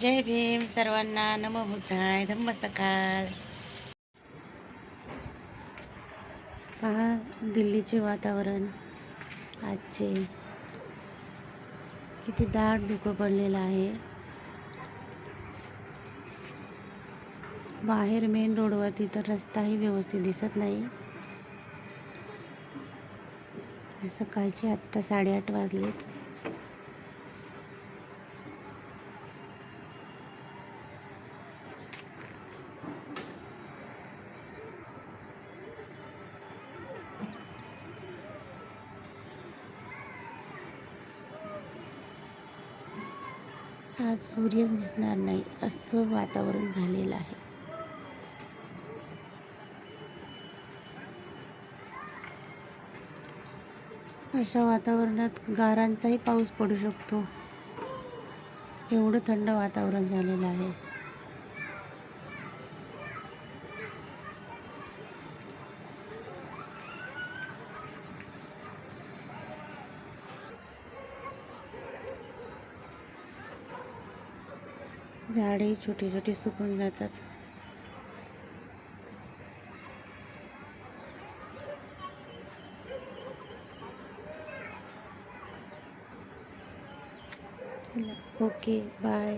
जय भीम सर्वांना नमबुद्धाय धम्म सकाळ पहा दिल्लीचे वातावरण आजचे. किती दाट धुकं पडलेलं आहे. बाहेर मेन रोडवरती तर रस्ताही व्यवस्थित दिसत नाही. सकाळचे आत्ता साडेआठ वाजलेत. आज सूर्यच दिसणार नाही असं वातावरण झालेलं आहे. अशा वातावरणात गारांचाही पाऊस पडू शकतो. एवढं थंड वातावरण झालेलं आहे. झाडे छोटे छोटे सुकून जातात. Okay bye